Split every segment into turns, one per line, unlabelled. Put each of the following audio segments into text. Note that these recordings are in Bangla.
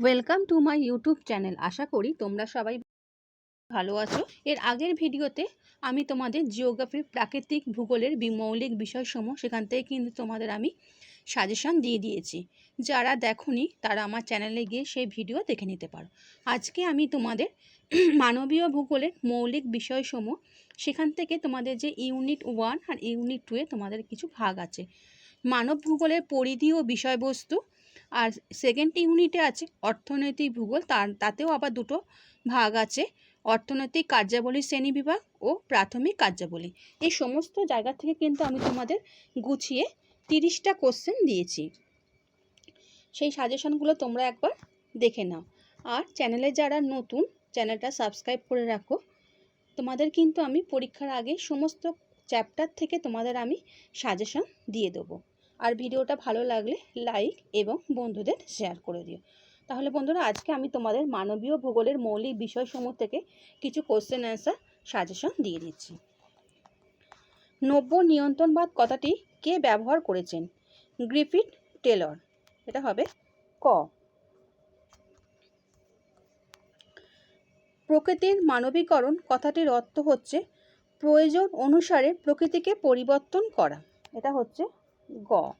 Welcome to my YouTube channel আশা করি তোমরা সবাই ভালো আছো। এর আগের ভিডিওতে আমি তোমাদের জিওগ্রাফির প্রাকৃতিক ভূগোলের বি- মৌলিক বিষয়সমূহ সেখান থেকে কিন্তু তোমাদের আমি সাজেশন দিয়ে দিয়েছি। যারা দেখোনি, তারা আমার চ্যানেলে গিয়ে সেই ভিডিও দেখে নিতে পারো। আজকে আমি তোমাদের মানবীয় ভূগোলের মৌলিক বিষয়সমূহ সেখান থেকে তোমাদের যে ইউনিট ওয়ান আর ইউনিট টুয়ে তোমাদের কিছু ভাগ আছে। মানব ভূগোলের পরিধি ও বিষয়বস্তু আর সেকেন্ড ইউনিটে আছে অর্থনৈতিক ভূগোল, তার, তাতেও আবার দুটো ভাগ আছে। অর্থনৈতিক কার্যাবলী, শ্রেণি বিভাগ ও প্রাথমিক কার্যাবলী। এই সমস্ত জায়গা থেকে কিন্তু আমি তোমাদের গুছিয়ে তিরিশটা কোশ্চেন দিয়েছি। সেই সাজেশনগুলো তোমরা একবার দেখে নাও। আর চ্যানেলে যারা নতুন চ্যানেলটা সাবস্ক্রাইব করে রাখো। তোমাদের কিন্তু আমি পরীক্ষার আগে সমস্ত চ্যাপ্টার থেকে তোমাদের আমি সাজেশন দিয়ে দেবো। আর ভিডিওটা ভালো লাগলে লাইক এবং বন্ধুদের শেয়ার করে দিও। তাহলে বন্ধুরা, আজকে আমি তোমাদের মানবীয় ভূগোলের মৌলিক বিষয়সমূহ থেকে কিছু কোশ্চেন অ্যান্সার সাজেশন দিয়ে দিচ্ছি। নব্য নিয়ন্ত্রণবাদ কথাটি কে ব্যবহার করেছেন? Griffith Taylor. এটা হবে ক। প্রকৃতির মানবীকরণ কথাটির অর্থ হচ্ছে প্রয়োজন অনুসারে প্রকৃতিকে পরিবর্তন করা। এটা হচ্ছে গ।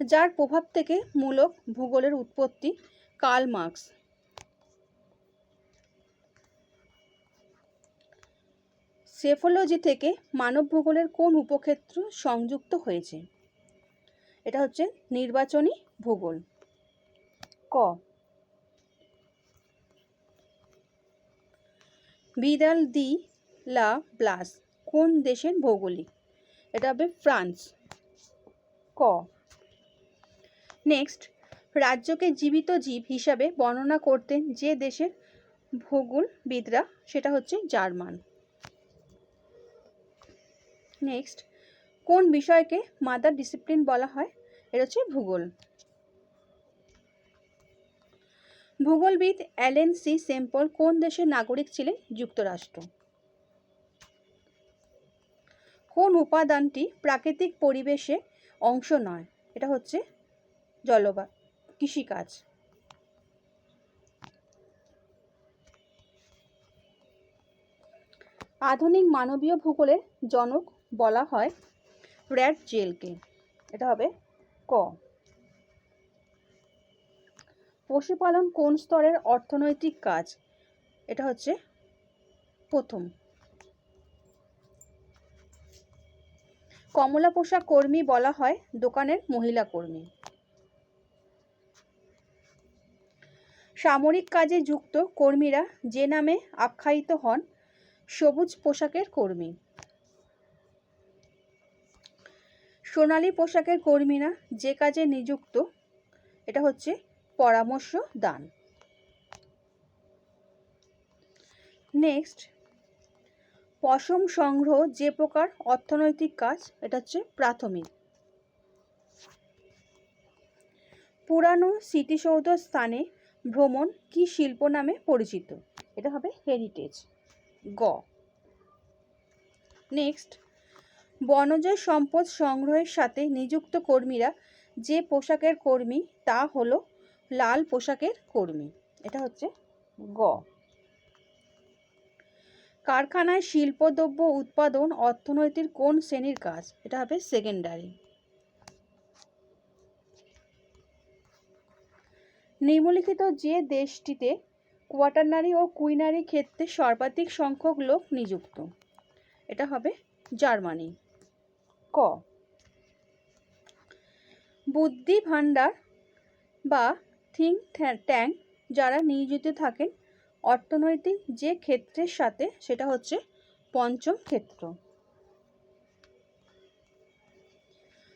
যার প্রভাব থেকে মূলক ভূগোলের উৎপত্তি কার্ল মার্কস। সেফোলজি থেকে মানব ভূগোলের কোন উপক্ষেত্র সংযুক্ত হয়েছে? এটা হচ্ছে নির্বাচনী ভূগোল। ক। বিদাল দি লা ব্লাস কোন দেশের ভৌগোলিক? এটা হবে ফ্রান্স। ক? নেক্সট রাজ্যকে জীবিত জীব হিসাবে বর্ণনা করতেন যে দেশের ভূগোলবিদরা সেটা হচ্ছে জার্মান। নেক্সট কোন বিষয়কে মাদার ডিসিপ্লিন বলা হয়? এটা হচ্ছে ভূগোল। ভূগোলবিদ অ্যালেন সি সেম্পল কোন দেশের নাগরিক ছিলেন? যুক্তরাষ্ট্র। কোন উপাদানটি প্রাকৃতিক পরিবেশে অংশ নয়, এটা হচ্ছে জলবায়ু, কৃষিকাজ। আধুনিক মানবীয় ভূগোলের জনক বলা হয় র্যাড জেলকে, এটা হবে ক। পশুপালন কোন স্তরের অর্থনৈতিক কাজ? এটা হচ্ছে প্রথম। কমলা পোশাক কর্মী বলা হয় দোকানের মহিলা কর্মী। সামরিক কাজে যুক্ত কর্মীরা যে নামে আখ্যায়িত হন সবুজ পোশাকের কর্মী। সোনালী পোশাকের কর্মীরা যে কাজে নিযুক্ত, এটা হচ্ছে পরামর্শ দান। নেক্সট পশম সংগ্রহ যে প্রকার অর্থনৈতিক কাজ, এটা হচ্ছে প্রাথমিক। পুরানো স্মৃতিসৌধ স্থানে ভ্রমণ কি শিল্প নামে পরিচিত? এটা হবে হেরিটেজ। গ। নেক্সট। বনজ সম্পদ সংগ্রহের সাথে নিযুক্ত কর্মীরা যে পোশাকের কর্মী, তা হলো লাল পোশাকের কর্মী। এটা হচ্ছে গ। কারখানায় শিল্পদ্রব্য উৎপাদন অর্থনৈতিক কোন শ্রেণির কাজ? এটা হবে সেকেন্ডারি নিম্নলিখিত যে দেশটিতে কোয়াটারনারি ও কুইনারি ক্ষেত্রে সর্বাধিক সংখ্যক লোক নিযুক্ত? এটা হবে জার্মানি। ক। বুদ্ধি ভাণ্ডার বা থিঙ্ক ট্যাঙ্ক যারা নিয়োজিত থাকেন অর্থনৈতিক যে ক্ষেত্রের সাথে, সেটা হচ্ছে পঞ্চম ক্ষেত্র।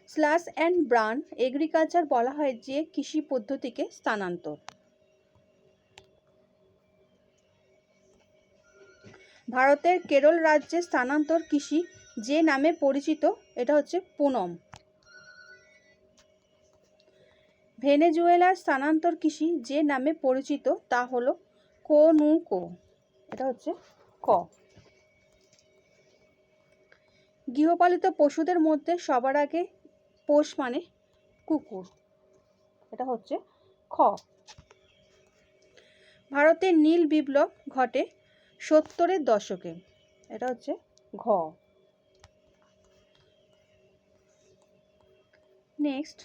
স্ল্যাশ অ্যান্ড ব্রান, এগ্রিকালচার বলা হয় যে কৃষি পদ্ধতিকে স্থানান্তর। ভারতের কেরল রাজ্যে স্থানান্তর কৃষি যে নামে পরিচিত, এটা হচ্ছে পুনম। ভেনেজুয়েলার স্থানান্তর কৃষি যে নামে পরিচিত, তা হলো কোনুকো এটা হচ্ছে ক। গৃহপালিত পশুদের মধ্যে সবার আগে পোষ মানে কুকুর। এটা হচ্ছে খ। ভারতের নীল বিপ্লব ঘটে সত্তরের দশকে। এটা হচ্ছে ঘ। নেক্সট।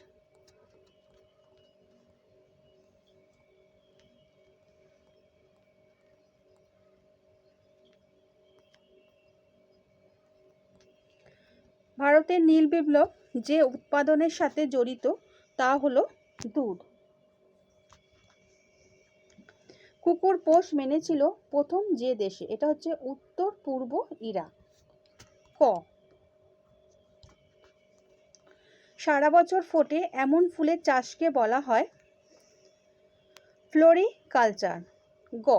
ভারতের নীল বিপ্লব যে উৎপাদনের সাথে জড়িত, তা হলো দুধ। কুকুর পোষ মেনেছিল প্রথম যে দেশে, এটা হচ্ছে উত্তর পূর্ব ইরাক। ক। সারা বছর ফোটে এমন ফুলের চাষকে বলা হয় ফ্লোরিকালচার। গ।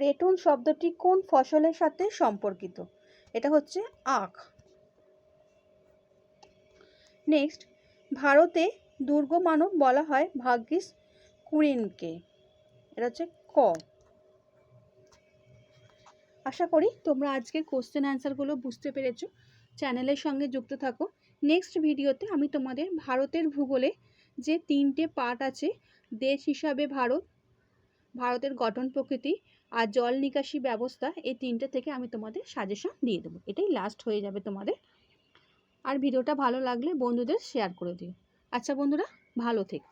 রেটুন শব্দটি কোন ফসলের সাথে সম্পর্কিত? এটা হচ্ছে আখ। নেক্সট ভারতে দুর্গ মানব বলা হয় ভাগ্যিস কুরিনকে। এটা হচ্ছে ক। আশা করি তোমরা আজকের কোশ্চেন অ্যান্সারগুলো বুঝতে পেরেছ। চ্যানেলের সঙ্গে যুক্ত থাকো। নেক্সট ভিডিওতে আমি তোমাদের ভারতের ভূগোলে যে তিনটে পার্ট আছে, দেশ হিসাবে ভারত ভারতের গঠন প্রকৃতি আর জল নিকাশি ব্যবস্থা এই তিনটে থেকে আমি তোমাদের সাজেশন দিয়ে দেবো। এটাই লাস্ট হয়ে যাবে তোমাদের। আর ভিডিওটা ভালো লাগলে বন্ধুদের শেয়ার করে দিও। আচ্ছা বন্ধুরা, ভালো থেকো।